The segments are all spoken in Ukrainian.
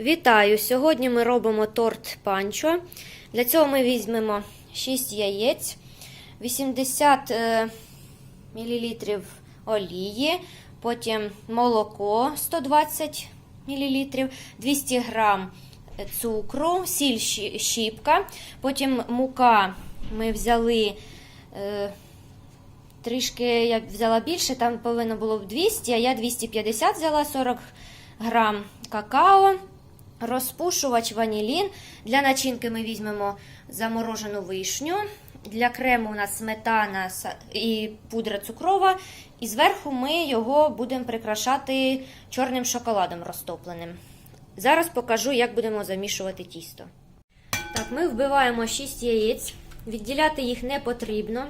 Вітаю! Сьогодні ми робимо торт панчо. Для цього ми візьмемо 6 яєць, 80 е, мл олії, потім молоко 120 мл, 200 г цукру, сіль щіпка, потім мука ми взяли. е, Трішки я взяла більше, там повинно було б 200, а я 250 взяла 40 грам какао, розпушувач ванілін. Для начинки ми візьмемо заморожену вишню. Для крему у нас сметана і пудра цукрова. І зверху ми його будемо прикрашати чорним шоколадом розтопленим. Зараз покажу, як будемо замішувати тісто. Так, ми вбиваємо 6 яєць. Відділяти їх не потрібно.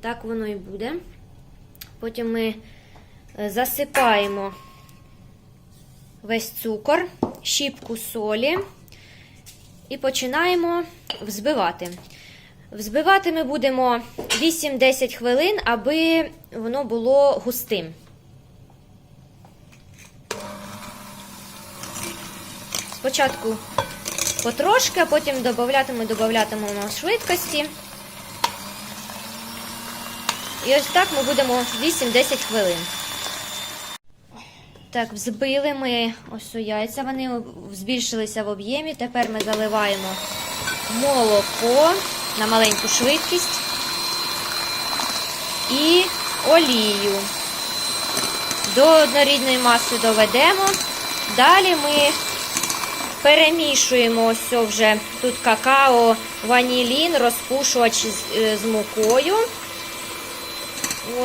Так воно і буде. Потім ми е, засипаємо весь цукор, щіпку солі і починаємо взбивати. Взбивати ми будемо 8-10 хвилин, аби воно було густим. Спочатку потрошки, а потім додатимемо, додатимемо швидкості. І ось так ми будемо 8-10 хвилин. Так, взбили ми ось яйця, вони збільшилися в об'ємі. Тепер ми заливаємо молоко на маленьку швидкість і олію. До однорідної маси доведемо. Далі ми перемішуємо ось вже тут какао, ванілін, розпушувач з, е, з мукою.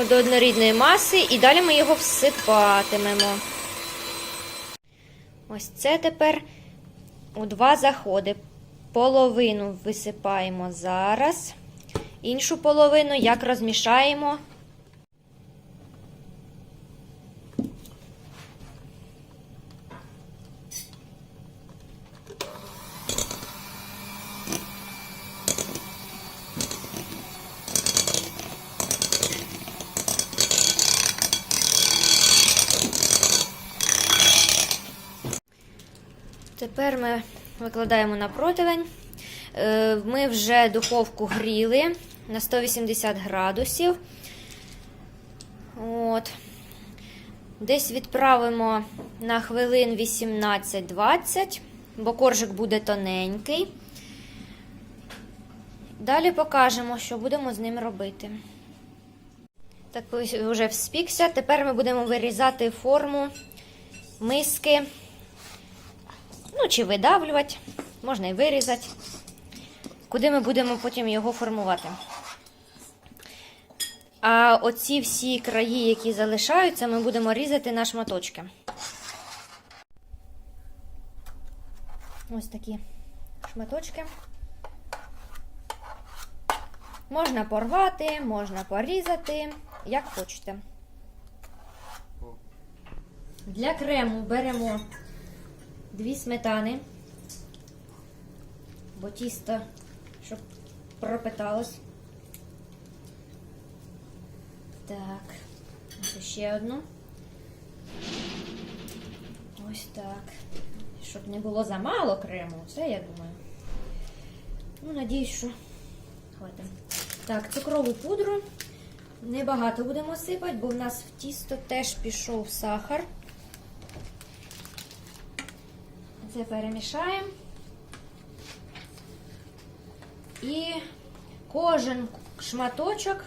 До однорідної маси, і далі ми його всипатимемо. Ось це тепер у два заходи. Половину висипаємо зараз, іншу половину як розмішаємо. Тепер ми викладаємо на противень. Е, Ми вже духовку гріли на 180 градусів. От. Десь відправимо на хвилин 18-20, бо коржик буде тоненький. Далі покажемо, що будемо з ним робити. Так, вже вспікся. Тепер ми будемо вирізати форму миски. Ну, чи видавлювати, можна і вирізати, куди ми будемо потім його формувати. А оці всі краї, які залишаються, ми будемо різати на шматочки. Ось такі шматочки. Можна порвати, можна порізати, як хочете. Для крему беремо дві сметани, бо тісто, щоб пропиталось. Так, ще одну. Ось так. Щоб не було замало крему, це я думаю. Ну, надіюсь, що хватить. Так, цукрову пудру. Небагато будемо сипати, бо в нас в тісто теж пішов сахар. Це перемішаємо. І кожен шматочок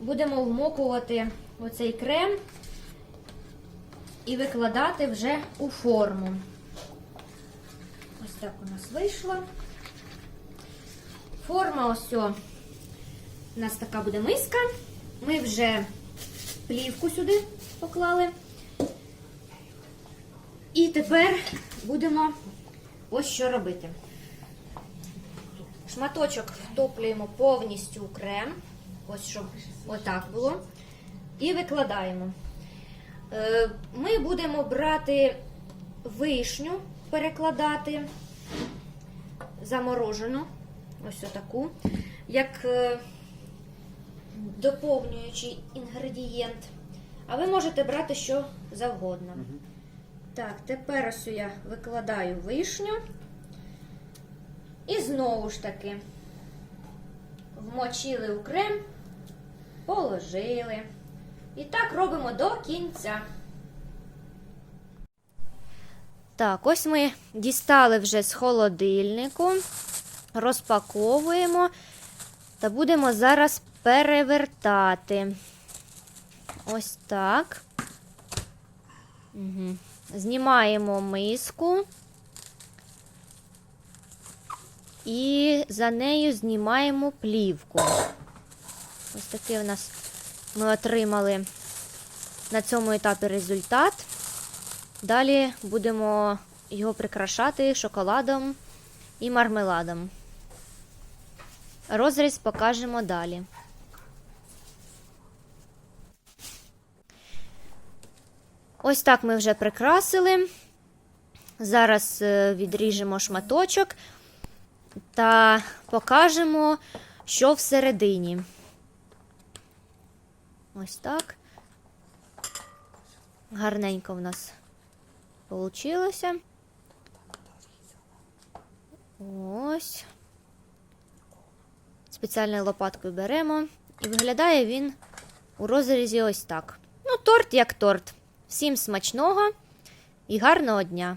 будемо вмокувати оцей крем і викладати вже у форму. Ось так у нас вийшло. Форма ось у нас така буде миска. Ми вже плівку сюди поклали. І тепер будемо ось що робити. Шматочок втоплюємо повністю у крем. Ось щоб отак було. І викладаємо. Е, Ми будемо брати вишню, перекладати заморожену, ось отаку, як е, доповнюючий інгредієнт. А ви можете брати що завгодно. Так, тепер ось я викладаю вишню. І знову ж таки вмочили у крем, положили. І так робимо до кінця. Так, ось ми дістали вже з холодильнику, розпаковуємо та будемо зараз перевертати. Ось так. Знімаємо миску. І за нею знімаємо плівку. Ось такий у нас ми отримали на цьому етапі результат. Далі будемо його прикрашати шоколадом і мармеладом. Розріз покажемо далі. Ось так ми вже прикрасили. Зараз е, відріжемо шматочок та покажемо, що всередині. Ось так. Гарненько в нас получилося. Ось. Спеціальною лопаткою беремо. І виглядає він у розрізі ось так. Ну, торт як торт. Всім смачного і гарного дня!